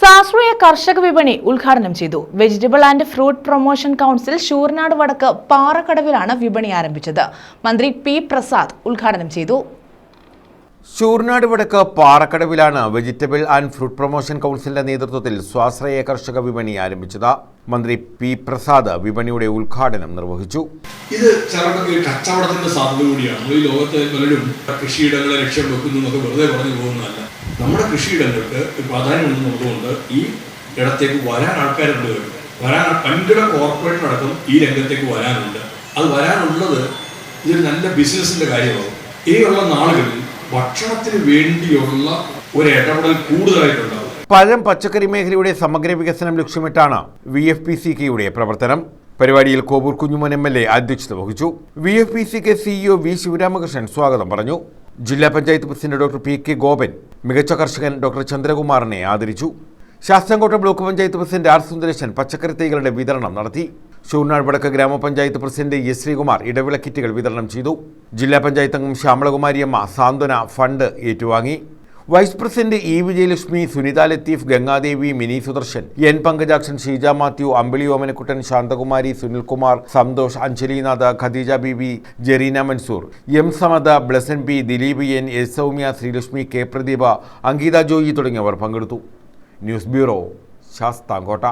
സാശ്രയ കർഷക വിപണി ഉദ്ഘാടനം ചെയ്തു. Vegetable and fruit promotion council Sooranad വടക്ക് പാറക്കടവിലാണ് വിപണി ആരംഭിച്ചത്. മന്ത്രി പി പ്രസാദ് ഉദ്ഘാടനം ചെയ്തു. ശൂർനാട് വടക്ക് പാറക്കടവിലാണ് വെജിറ്റബിൾ ആൻഡ് ഫ്രൂട്ട് പ്രൊമോഷൻ കൗൺസിലിന്റെ നേതൃത്വത്തിൽ സ്വാശ്രയ കർഷക വിപണി ആരംഭിച്ചത്. മന്ത്രി പി പ്രസാദ് വിപണിയുടെ ഉദ്ഘാടനം നിർവഹിച്ചു. ഇത് ചിലർക്ക് ഒരു കച്ചവടത്തിന്റെ സാധ്യത കൂടിയാണ്. ഈ ലോകത്തെ പലരും കൃഷിയിടങ്ങളെ ലക്ഷ്യം വെക്കുന്നു എന്നൊക്കെ വെറുതെ പറഞ്ഞു പോകുന്നതല്ല. നമ്മുടെ കൃഷിയിടങ്ങൾക്ക് പ്രാധാന്യം ഉണ്ടെന്നുള്ളതുകൊണ്ട് ഈ ഇടത്തേക്ക് വരാൻ ആൾക്കാരുണ്ട്. വരാൻ വൻകിട കോർപ്പറേറ്റ് അടക്കം ഈ രംഗത്തേക്ക് വരാനുണ്ട്. അത് വരാനുള്ളത് ഇതൊരു നല്ല ബിസിനസിന്റെ കാര്യമാകും ഇനിയുള്ള നാളുകളിൽ ഭക്ഷണത്തിന് വേണ്ടിയുള്ള ഒരു ഇടപെടൽ കൂടുതലായിട്ടുണ്ടാകും പഴം പച്ചക്കറി മേഖലയുടെ സമഗ്ര വികസനം ലക്ഷ്യമിട്ടാണ് വി എഫ് പി സി കെയുടെ പ്രവർത്തനം. പരിപാടിയിൽ Kovoor Kunjumon M L A അധ്യക്ഷത വഹിച്ചു. V F P C K CEO V Sivaramakrishnan സ്വാഗതം പറഞ്ഞു. ജില്ലാ panchayat president doctor P K Gopan മികച്ച കർഷകൻ ഡോക്ടർ ചന്ദ്രകുമാറിനെ ആദരിച്ചു. Sasthamcotta block panchayat president R Sundaresan പച്ചക്കറി തൈകളുടെ വിതരണം നടത്തി. ഷൂർനാട് വടക്ക് ഗ്രാമപഞ്ചായത്ത് പ്രസിഡന്റ് എസ് ശ്രീകുമാർ ഇടവിള കിറ്റുകൾ വിതരണം ചെയ്തു. ജില്ലാ പഞ്ചായത്ത് അംഗം ശ്യാമളകുമാരിയമ്മ സാന്ത്വന ഫണ്ട് ഏറ്റുവാങ്ങി. Vice president E Vijayalakshmi Sunitha Latheef Gangadevi Mini Sudarshan N Pankajakshan Sheeja Mathew Ambili Omanakuttan Shanthakumari Sunilkumar Santhosh Anjalinatha Khadeeja B Bibi Jereena Mansoor M Samada Blesson P Dileep N S Soumya Sreelakshmi K Pradeepa Ankitha Joy തുടങ്ങിയവർ പങ്കെടുത്തു. News bureau Sasthamcotta.